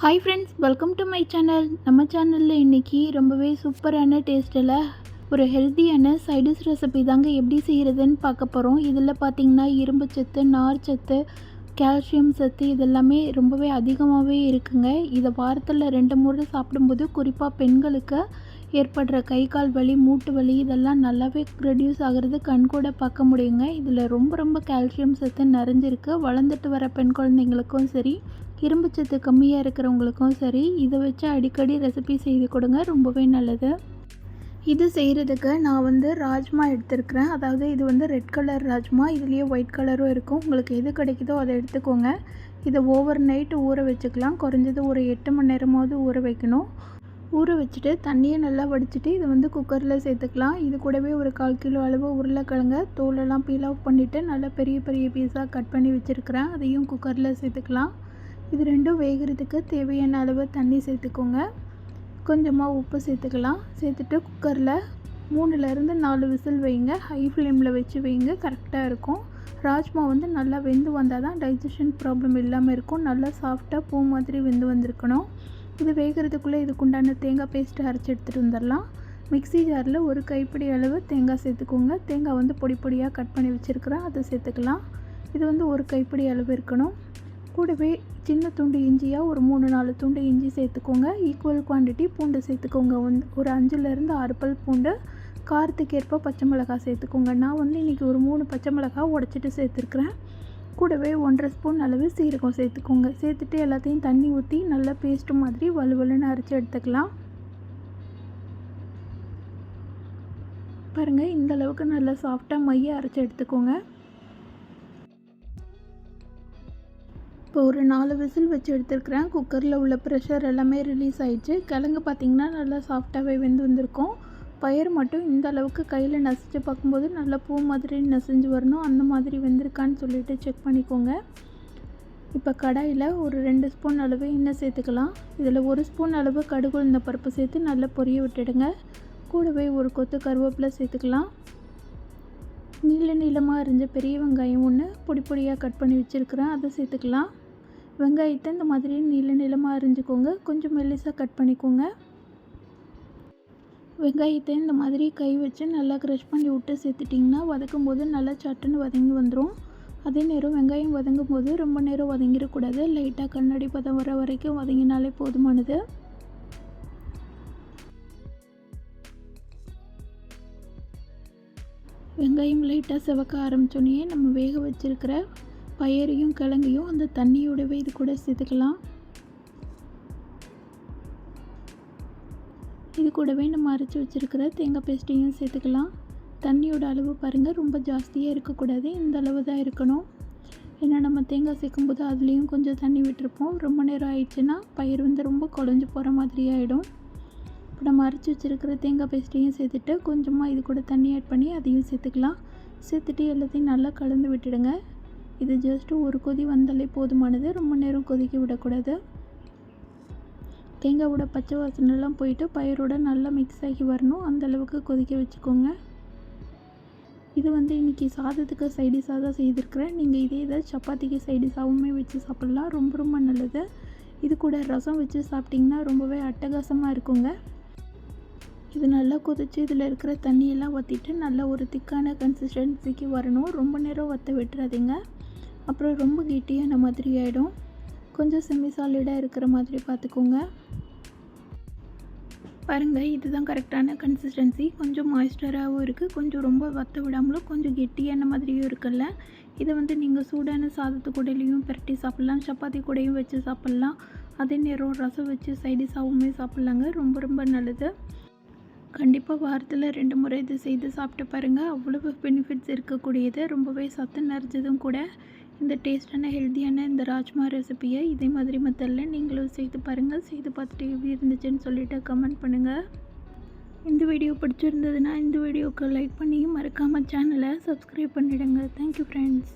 Hi friends welcome to my channel நம்ம சேனலில் இன்றைக்கி ரொம்பவே சூப்பரான டேஸ்ட்டில் ஒரு ஹெல்த்தியான சைடிஷ் ரெசிபி தாங்க எப்படி செய்கிறதுன்னு பார்க்க போகிறோம் இதில் பார்த்திங்கன்னா இரும்பு சத்து நார் சத்து கால்சியம் சத்து இதெல்லாமே ரொம்பவே அதிகமாகவே இருக்குங்க. இதை வாரத்தில் ரெண்டு முறை சாப்பிடும்போது குறிப்பாக பெண்களுக்கு ஏற்படுற கை கால் வலி மூட்டு வலி இதெல்லாம் நல்லாவே ரெடியூஸ் ஆகிறது கண்கூட பார்க்க முடியுங்க. இதில் ரொம்ப ரொம்ப கால்சியம் சத்து நிறைஞ்சிருக்கு. வளர்ந்துட்டு வர பெண் குழந்தைங்களுக்கும் சரி இரும்பு சத்து கம்மியாக இருக்கிறவங்களுக்கும் சரி இதை வச்சு அடிக்கடி ரெசிபி செய்து கொடுங்க ரொம்பவே நல்லது. இது செய்கிறதுக்கு நான் வந்து ராஜ்மா எடுத்திருக்கிறேன். அதாவது இது வந்து ரெட் கலர் ராஜ்மா. இதுலேயே ஒயிட் கலரும் இருக்கும். உங்களுக்கு எது கிடைக்குதோ அதை எடுத்துக்கோங்க. இதை ஓவர் நைட்டு ஊற வச்சுக்கலாம். குறைஞ்சது ஒரு எட்டு மணி நேரமாவது ஊற வைக்கணும். ஊற வச்சுட்டு தண்ணியை நல்லா வடிச்சிட்டு இதை வந்து குக்கரில் சேர்த்துக்கலாம். இது கூடவே ஒரு கால் கிலோ அளவு உருளைக்கிழங்க தோலெல்லாம் பீல் ஆஃப் பண்ணிவிட்டு நல்லா பெரிய பெரிய பீஸாக கட் பண்ணி வச்சுருக்கிறேன். அதையும் குக்கரில் சேர்த்துக்கலாம். இது ரெண்டும் வேகிறதுக்கு தேவையான அளவு தண்ணி சேர்த்துக்கோங்க. கொஞ்சமாக உப்பு சேர்த்துக்கலாம். சேர்த்துட்டு குக்கரில் மூணுலேருந்து நாலு விசில் வைங்க. ஹை ஃப்ளேமில் வச்சு வைங்க. கரெக்டாக இருக்கும். ராஜ்மா வந்து நல்லா வெந்து வந்தால் தான் டைஜஷன் ப்ராப்ளம் இல்லாமல் இருக்கும். நல்லா சாஃப்டாக பூ மாதிரி வெந்து வந்திருக்கணும். இது வேகிறதுக்குள்ளே இதுக்குண்டான தேங்காய் பேஸ்ட்டு அரைச்சி எடுத்துகிட்டு வந்துடலாம். மிக்ஸி ஜாரில் ஒரு கைப்பிடி அளவு தேங்காய் சேர்த்துக்கோங்க. தேங்காய் வந்து பொடி பொடியாக கட் பண்ணி வச்சுருக்கிறேன். அதை சேர்த்துக்கலாம். இது வந்து ஒரு கைப்பிடி அளவு இருக்கணும். கூடவே சின்ன துண்டு இஞ்சியாக ஒரு மூணு நாலு துண்டு இஞ்சி சேர்த்துக்கோங்க. ஈக்குவல் குவான்டிட்டி பூண்டு சேர்த்துக்கோங்க. வந்து ஒரு அஞ்சுலேருந்து ஆறு பல் பூண்டு. காரத்துக்கு ஏற்ப பச்சை மிளகாய் சேர்த்துக்கோங்க. நான் வந்து இன்றைக்கி ஒரு மூணு பச்சை மிளகாய் உடச்சிட்டு சேர்த்துருக்குறேன். கூடவே ஒன்றரை ஸ்பூன் அளவு சீரகம் சேர்த்துக்கோங்க. சேர்த்துட்டு எல்லாத்தையும் தண்ணி ஊற்றி நல்லா பேஸ்ட்டு மாதிரி வலுவலுன்னு அரைச்சி எடுத்துக்கலாம். பாருங்கள் இந்த அளவுக்கு நல்லா சாஃப்டாக மைய அரைச்சி எடுத்துக்கோங்க. இப்போ ஒரு நாலு விசில் வச்சு எடுத்துருக்குறேன். குக்கரில் உள்ள ப்ரெஷர் எல்லாமே ரிலீஸ் ஆயிடுச்சு. கிழங்கு பார்த்திங்கன்னா நல்லா சாஃப்டாகவே வெந்து வந்திருக்கும். பயிர் மட்டும் இந்த அளவுக்கு கையில் நசிச்சு பார்க்கும்போது நல்லா பூ மாதிரி நசிஞ்சு வரணும். அந்த மாதிரி வெந்திருக்கான்னு சொல்லிட்டு செக் பண்ணிக்கோங்க. இப்போ கடாயில் ஒரு ரெண்டு ஸ்பூன் அளவு எண்ணெய் சேர்த்துக்கலாம். இதில் ஒரு ஸ்பூன் அளவு கடுகு உளுந்த பருப்பு சேர்த்து நல்லா பொரிய விட்டுடுங்க. கூடவே ஒரு கொத்து கருவேப்பிலை சேர்த்துக்கலாம். நீள நீளமாக அரிஞ்ச பெரிய வெங்காயம் ஒன்று பொடி பொடியாக கட் பண்ணி வச்சுருக்கிறேன். அதை சேர்த்துக்கலாம். வெங்காயத்தை இந்த மாதிரி நீள நீளமாக அரிஞ்சுக்கோங்க. கொஞ்சம் மெல்லிசாக கட் பண்ணிக்கோங்க. வெங்காயத்தை இந்த மாதிரி கை வச்சு நல்லா க்ரஷ் பண்ணி விட்டு சேர்த்துட்டிங்கன்னா வதக்கும் போது நல்லா சட்டுன்னு வதங்கி வந்துடும் அதே நேரம் வெங்காயம் வதங்கும் போது ரொம்ப நேரம் வதங்கிடக்கூடாது. லைட்டாக கண்ணாடி பதம் வர வரைக்கும் வதங்கினாலே போதுமானது. வெங்காயம் லைட்டாக செவக்க ஆரம்பித்தோடனே நம்ம வேக வச்சுருக்கிற பயரையும் கிழங்கையும் அந்த தண்ணியோடவே இது கூட சேர்த்துக்கலாம். இது கூடவே நம்ம அரைச்சி வச்சுருக்கிற தேங்காய் பேஸ்ட்டையும் சேர்த்துக்கலாம். தண்ணியோட அளவு பாருங்கள் ரொம்ப ஜாஸ்தியாக இருக்கக்கூடாது. இந்த அளவு தான் இருக்கணும். ஏன்னா நம்ம தேங்காய் சேர்க்கும்போது அதுலேயும் கொஞ்சம் தண்ணி விட்டுருப்போம். ரொம்ப நேரம் ஆயிடுச்சுன்னா பயிர் வந்து ரொம்ப குழஞ்சி போகிற மாதிரி ஆகிடும் இப்போ நம்ம அரைச்சி வச்சுருக்கிற தேங்காய் பேஸ்ட்டையும் சேர்த்துட்டு கொஞ்சமாக இது கூட தண்ணி ஆட் பண்ணி அதையும் சேர்த்துக்கலாம். சேர்த்துட்டு எல்லாத்தையும் நல்லா கலந்து விட்டுடுங்க. இது ஜஸ்ட்டு ஒரு கொதி வந்தாலே போதுமானது. ரொம்ப நேரம் கொதிக்க விடக்கூடாது. தேங்காவோட பச்சை வாசனைலாம் போயிட்டு பயிரோட நல்லா மிக்ஸ் ஆகி வரணும். அந்தளவுக்கு கொதிக்க வச்சுக்கோங்க. இது வந்து இன்றைக்கி சாதத்துக்கு சைடிஷாக தான் செய்திருக்கிறேன். நீங்கள் இதே இதை சப்பாத்திக்கு சைடிஷாகவுமே வச்சு சாப்பிட்லாம். ரொம்ப ரொம்ப நல்லது. இது கூட ரசம் வச்சு சாப்பிட்டிங்கன்னா ரொம்பவே அட்டகாசமாக இருக்குங்க. இது நல்லா கொதித்து இதில் இருக்கிற தண்ணியெல்லாம் வற்றிட்டு நல்லா ஒரு திக்கான கன்சிஸ்டன்சிக்கு வரணும். ரொம்ப நேரம் வற்ற விட்டுறாதீங்க. அப்புறம் ரொம்ப கெட்டியான மாதிரி ஆகிடும் கொஞ்சம் செமி சாலிடாக இருக்கிற மாதிரி பார்த்துக்கோங்க. பாருங்கள் இதுதான் கரெக்டான கன்சிஸ்டன்சி கொஞ்சம் மாய்ஸ்டராகவும் இருக்குது கொஞ்சம் ரொம்ப வற்ற விடாமலும் கொஞ்சம் கெட்டியான மாதிரியும் இருக்குல்ல? இதை வந்து நீங்கள் சூடான சாதத்து கூடையிலையும் பரட்டி சாப்பிட்லாம். சப்பாத்தி கூடையும் வச்சு சாப்பிட்லாம். அதே நேரம் ரசம் வச்சு சைடிஷாகவுமே சாப்பிட்லாங்க. ரொம்ப ரொம்ப நல்லது. கண்டிப்பாக வாரத்தில் ரெண்டு முறை இது செய்து சாப்பிட்டு பாருங்கள் அவ்வளவு பெனிஃபிட்ஸ் இருக்கக்கூடியது. ரொம்பவே சத்து நிறைஞ்சதும் கூட இந்த டேஸ்டான ஹெல்த்தியான இந்த ராஜ்மா ரெசிப்பியை இதே மாதிரி மெத்தடில் நீங்களும் செய்து பாருங்கள் செய்து பார்த்துட்டு எப்படி இருந்துச்சுன்னு சொல்லிவிட்டு கமெண்ட் பண்ணுங்கள் இந்த வீடியோ பிடிச்சிருந்ததுன்னா இந்த வீடியோவுக்கு லைக் பண்ணி மறக்காமல் சேனலை சப்ஸ்கிரைப் பண்ணிவிடுங்க தேங்க்யூ ஃப்ரெண்ட்ஸ்